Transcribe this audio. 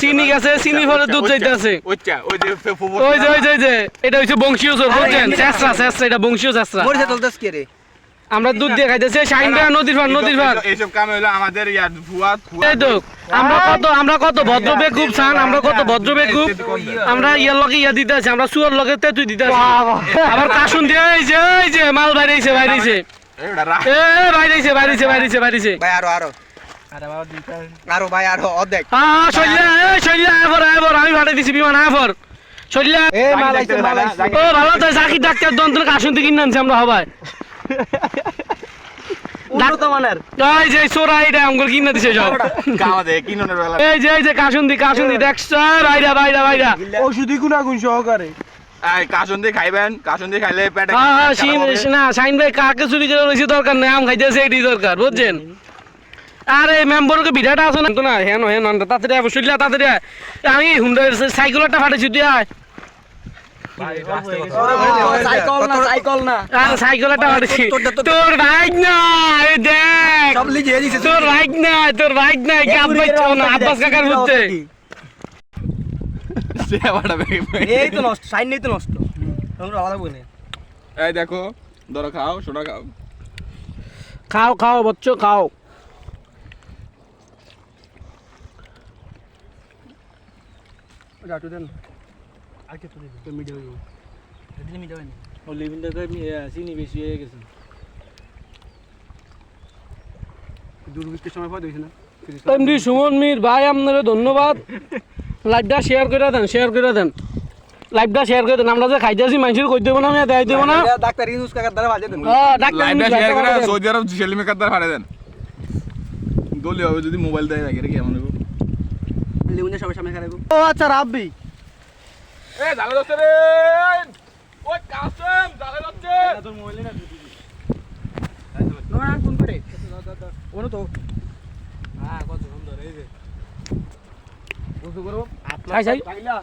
চিনি গেছে চিনি ফলে দুধ যাইতেছে। ওই যে ওই যে ওই যে এটা হচ্ছে বংশীয় চোর বুঝছেন? চেষ্টা চেষ্টা এটা বংশীয় চেষ্টা মরিচা তুলতেছ কে রে? আমরা দুধ দিয়ে খাইতেছি নদীর পার নদীর পার এইসব কাম হলো আমাদের ইয়ার এই তো আমরা কত আমরা কত ভদ্র বেকুব চান আমরা কত ভদ্র বেকুব আমরা ইয়ার লগে ইয়া দিতে আছি আমরা সুয়ার লগে তুই দিতে আছি। আবার কাশুন দিয়ে এই যে এই যে মাল বাইরেছে বাইরেছে এ বাইরেছে বাইরেছে বাইরেছে বাইরেছে ভাই আরও আরও। আরও ভাই আরও অর্ধেক। হ্যাঁ এ শৈলা এবার এবার আমি ভাড়া দিছি বিমান এবার আইছে ও ভালো তো ডাক্তার দন্ত কাশুন থেকে কিনে আনছি আমরা হবাই উন্নত মানের। এই যে সোরা এটা আমগুলো কিনে দিছে সব। এই যে এই যে কাশুন্দি কাশুন্দি দেখছ বাইরা বাইরা বাইরা। ওষুধই গুনা গুণ সহকারে। এই খাইবেন খাইলে পেটে হ্যাঁ হ্যাঁ শিন না শাইন ভাই কাকে চুরি করে দরকার নেই আম খাইতেছে এটি দরকার বুঝছেন? আরে মেম্বরকে বিধাটা আছে না? তো না হেন হেন তাড়াতাড়ি আয় বসিলা তাড়াতাড়ি আয়। আমি হুন্ডা সাইকেলটা ফাটেছি তুই আয়। সাইকেল না সাইকেল না আর সাইকেলটা ফাটেছি তোর- তোর- তোর- তোর বাইক না এই দেখ সব লিখে দিছে তোর বাইক না তোর বাইক না কি আব্বাই না আব্বাস কাকার বুঝতে সে আবারটা এই তো নষ্ট সাইন নেই তো নষ্ট আমরা আলাদা বলে এই দেখো ধরো খাও সোনা খাও খাও খাও বচ্চ খাও যাটু দেন। আজকে তো দিন তো মিডিয়া হইব দিলে মিডিয়া হয়নি ও লিভিনটা চিনি বেশি হয়ে গেছে। দুর্ভিক্ষের সময় পয় দিয়েছে না। এমডি সুমন মির ভাই আপনারা ধন্যবাদ। লাইভটা শেয়ার করে দেন শেয়ার করে দেন। লাইভটা শেয়ার করে দেন। আমরা যে খাইতেছি মানুষের কই দেবো না আমি দেয় দেবো না। ডাক্তার ইউনুস কাকার দ্বারা বাজে দেন। হ্যাঁ, ডাক্তার লাইভটা শেয়ার করে দেন। সৌদি আরব সেলিম কাদ্দার ফাড়ে দেন। দলি হবে যদি মোবাইল দেয় রাখে রেখে এমন লিমুনের সবার সামনে খারাপ। ও আচ্ছা রাব্বি। এ জালে যাচ্ছে রে। ওই কাসম জালে যাচ্ছে তোর মোবাইলে না না ফোন করে। ওনো তো। হ্যাঁ কত সুন্দর এই যে। বুঝু করো খাই, খাই। পাইলা